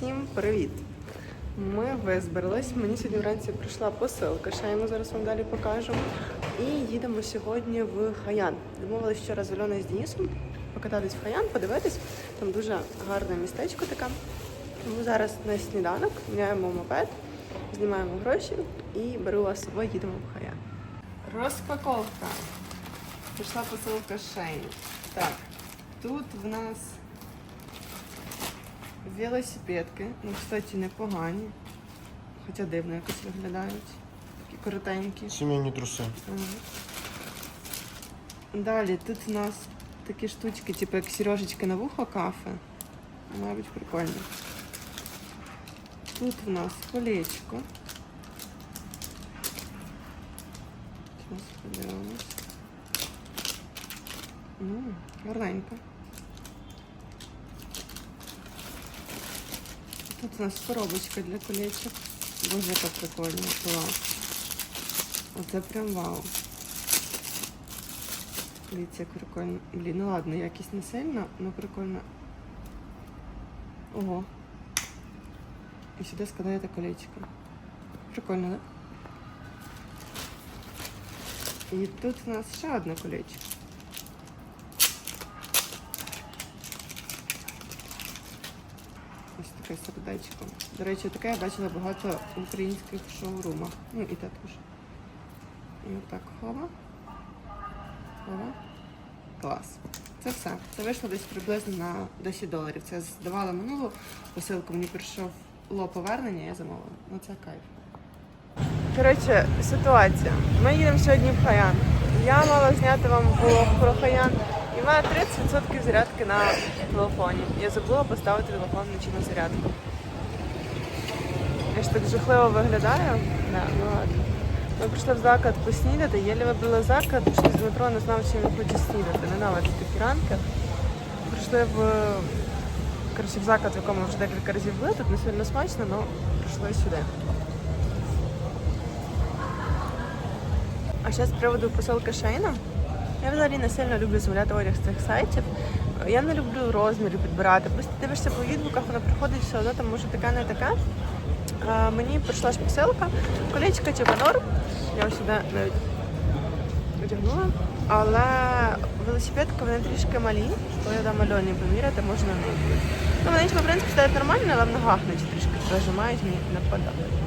Всім привіт! Ми визбирались. Мені сьогодні вранці прийшла посилка, ще я йому зараз вам далі покажу. І їдемо сьогодні в Хаян. Домовилися вчора з Альоною з Денисом покататись в Хаян, подивитись. Там дуже гарне містечко таке. Тому зараз на сніданок міняємо мопед, знімаємо гроші і беру вас з собою, їдемо в Хаян. Розпаковка. Прийшла посилка Шейн. Так, тут в нас велосипедки. Ну, кстати, непогані. Хоча дивно якось виглядають. Такі коротенькі. Сімейні труси. Ага. Далі тут у нас такі штучки, типу як сережечки на вухо кафе. Мабуть, прикольно. Тут у нас колечко. Зараз подивимось. М, Гарненько. Тут у нас коробочка для колечок. Боже, яка прикольна. Клас. Оце прям вау. Дивіться, як прикольно. Блін, ну ладно, якість не сильно, але прикольно. Ого. І сюди складаєте колечко. Прикольно, так? Да? І тут у нас ще одне колечко. Таке сердечко. До речі, таке я бачила багато в українських шоурумах. Ну і те теж. І отак хова. Хова. Клас. Це все. Це вийшло десь приблизно на 10 доларів. Це здавала минулу посилку, мені прийшов ло повернення, я замовила. Ну це кайф. Коротше, ситуація. Ми їдемо сьогодні в Хаян. Я мала зняти вам влог про Хаян. І мене 30% зарядки на телефоні. Я забула поставити телефон вночі на зарядку. Я ж так жахливо виглядаю. Да, ну ладно. Ми прийшли в заклад поснідати, єлі вибрали заклад, пішли з метро, не знав, чим я хочу снідати. Ненавиджу такі ранки. Прийшли в, коротше, в заклад, в якому вже декілька разів були, тут не сильно смачно, але прийшли сюди. А ще з приводу посилки Шейна. Я взагалі не сильно люблю замовляти одяг з цих сайтів. Я не люблю розміри підбирати. Просто дивишся по відгуках, воно приходить все одно, тому що таке не таке. А, мені прийшла ж посилка, колечка норм. Я ось сюди навіть одягнула. Але велосипедки вони трішки малі, то я дам Альоні поміряти, можна на них. Ну, вони в принципі стоять нормально, але в ногах наче трішки прижимають, мені не подобається.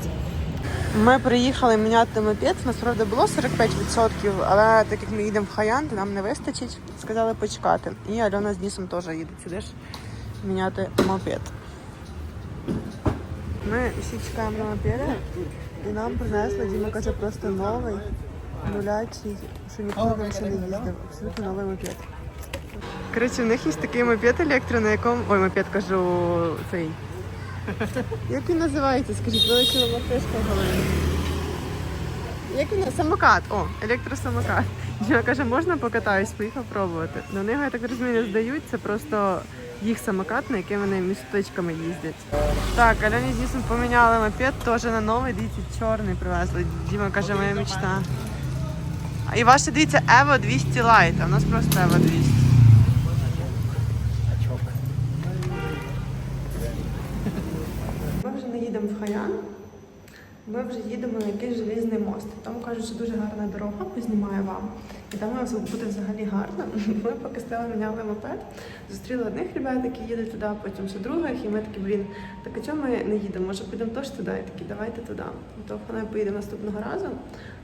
Ми приїхали міняти мопед. Насправді було 45%, але так як ми їдемо в Хаян, то нам не вистачить. Сказали почекати. І Альона з Днісом теж їдуть сюди ж міняти мопед. Ми всі чекаємо на мопеди, і нам принесли, Діма каже, просто новий, нулячий, що ніхто там ще не їздив. Абсолютно новий мопед. Коротше, в них є такий мопед електро, на якому. Ой, мопед кажу цей. Як він називається? Скажіть, вилетіла мартишка в. Як він самокат? О, електросамокат. Діма каже, можна покатаюсь, поїхав пробувати. До нього, я так розумію, не здають, це просто їх самокат, на який вони місточками їздять. Так, Альоні Дісом поміняли мопед, теж на новий, дивіться, чорний привезли. Діма каже, моя мечта. І ваше, дивіться, Evo 200 Lite, а в нас просто Evo 200. Ми їдемо в Хаян. Ми вже їдемо на якийсь желізний мост. Там кажуть, що дуже гарна дорога, познімаю вам. І там має бути взагалі гарно. Ми поки стали міняли мопед, зустріли одних ребят, які їдуть туди, потім ще других, і ми такі, блін, так а чому ми не їдемо? Може підемо теж туди? І такі, давайте туди. То вона поїде наступного разу.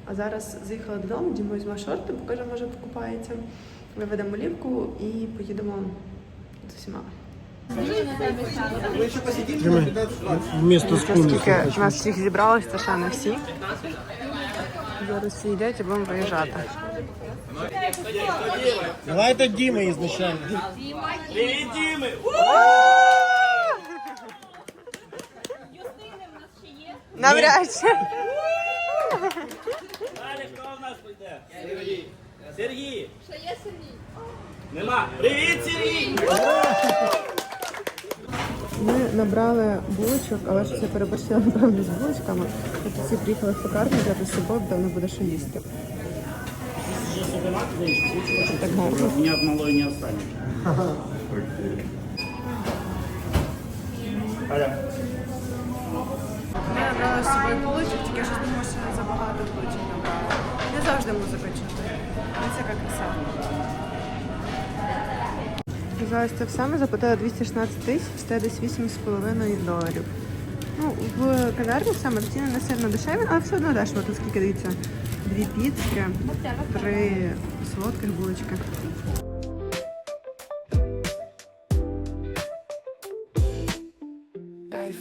А зараз заїхала додому, Дімо візьме шорти, покаже, може покупається. Виведемо лівку і поїдемо з усіма. Вмісто спуни. Скільки нас всіх зібралось, це ще не всі. Зараз всі йдуть і будемо виїжджати. Давайте Діма ізначально. Привіт, Діми! Навряд чи. Далі хто в нас прийде? Сергій. Сергій. Що є Сергій? Нема. Привіт, Сергій! Ми набрали булочок, але щось я переборщила напевно з булочками. Всі приїхали в пекарню взяти з собою, бо не буде що їсти. Так гарно. Ні одного не останется. Я набрала з собою булочок, тільки щось думаю, що не забагато булочок набрала. Не завжди музика чути. Ось яка краса. Зараз це все ми заплатили 216 тисяч, це десь 8,5 доларів. Ну, в кав'ярні саме ціни не сильно дешеві, але все одно дешево. Тут скільки дивіться, дві піцки, три солодких булочки.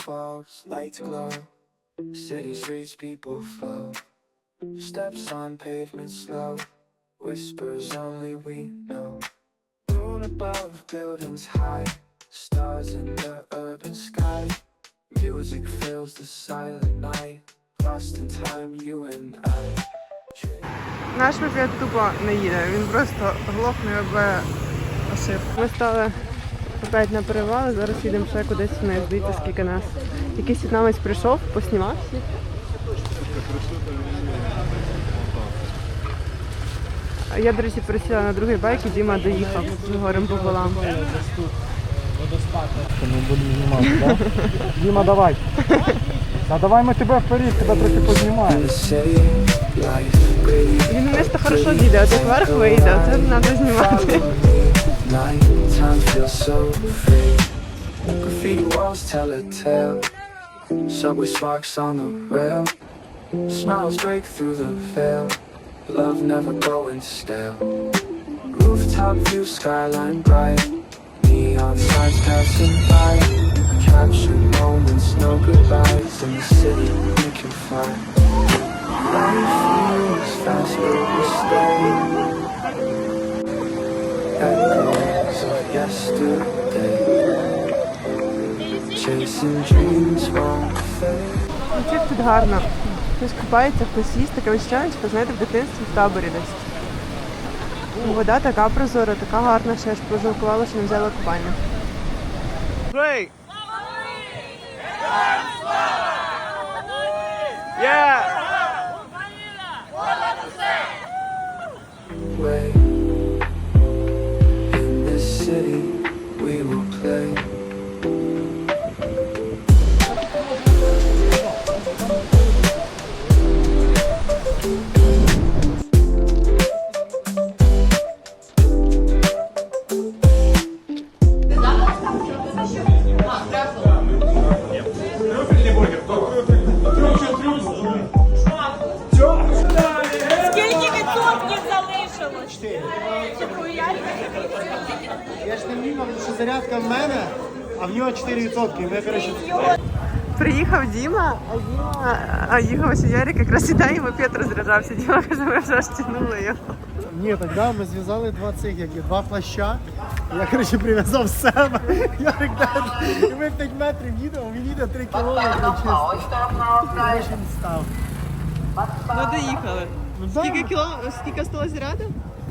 Falls, lights glow. City streets, people flow. Steps on pavement slow. Whispers only we know. Above, buildings high. Stars in the urban sky. Music fills the silent night. Lost in time, you and I. Наш мопед тупо не їде, він просто глохне без ошибки. Ми стали опять на перевал, зараз їдемо ще кудись вниз, дивіться скільки нас. Якийсь в'єтнамець прийшов, поснімав всіх. А я, до речі, пересіла на другий байк і Діма доїхав з горем пополам. Ми будемо знімати, так? Діма, давай. А давай ми тебе вперед, тебе трохи познімаємо. Він місто хорошо їде, от як вверх вийде, це треба знімати. Graffiti walls tell a tale. Subway sparks on the rail. Smiles break through the veil. love never going stale. Rooftop view, skyline bright. Neon signs passing by. Captured moments, no goodbyes. In the city, we can find. Life moves fast, but we stay. Echoes of yesterday. Chasing dreams won't fade. Хтось купається, хтось їсть, таке відчуття, що знаєте, в дитинстві в таборі десь. Вода така прозора, така гарна, що я ж пожалкувала, що не взяла купання. Yeah! 4%. Ми, коротше, Приїхав Діма, а Діма, а їхав ще Ярик, якраз іде, і мопед розряджався. Діма каже, ми вже аж тягнули його. Ні, тоді ми зв'язали два цих, як є, два плаща. Я, коротше, прив'язав себе. Ярик далі. І ми 5 метрів їдемо, він їде 3 кілометри чисто. І ще не став. Ну доїхали. Ну, да. Скільки кіло, скільки стало заряду?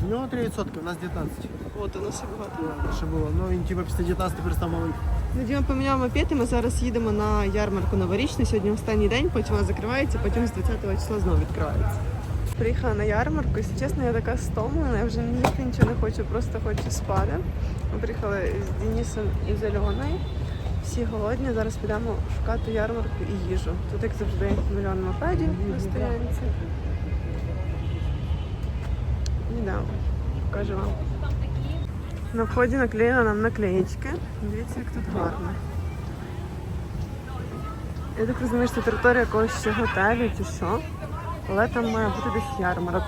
В нього 3%, у нас 19. От у нас ще багато. Ще було. Ну він типу після 19 перестав маленький. Діма поміняв мопед, і ми зараз їдемо на ярмарку новорічну. Сьогодні останній день, потім вона закривається, потім з 20 числа знову відкривається. Приїхала на ярмарку, якщо чесно, я така стомлена, я вже ніяк нічого не хочу, просто хочу спати. Ми приїхали з Денисом і з Альоною. Всі голодні, зараз підемо шукати ярмарку і їжу. Тут, як завжди, мільйон мопедів на стоянці. Йдемо, покажу вам. На вході наклеїла нам наклеєчки. Дивіться, як тут гарно. Я так розумію, що територія якогось ще готелю чи що. Але там має бути десь ярмарок.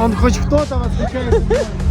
Он хоть кто-то восхищається. мною.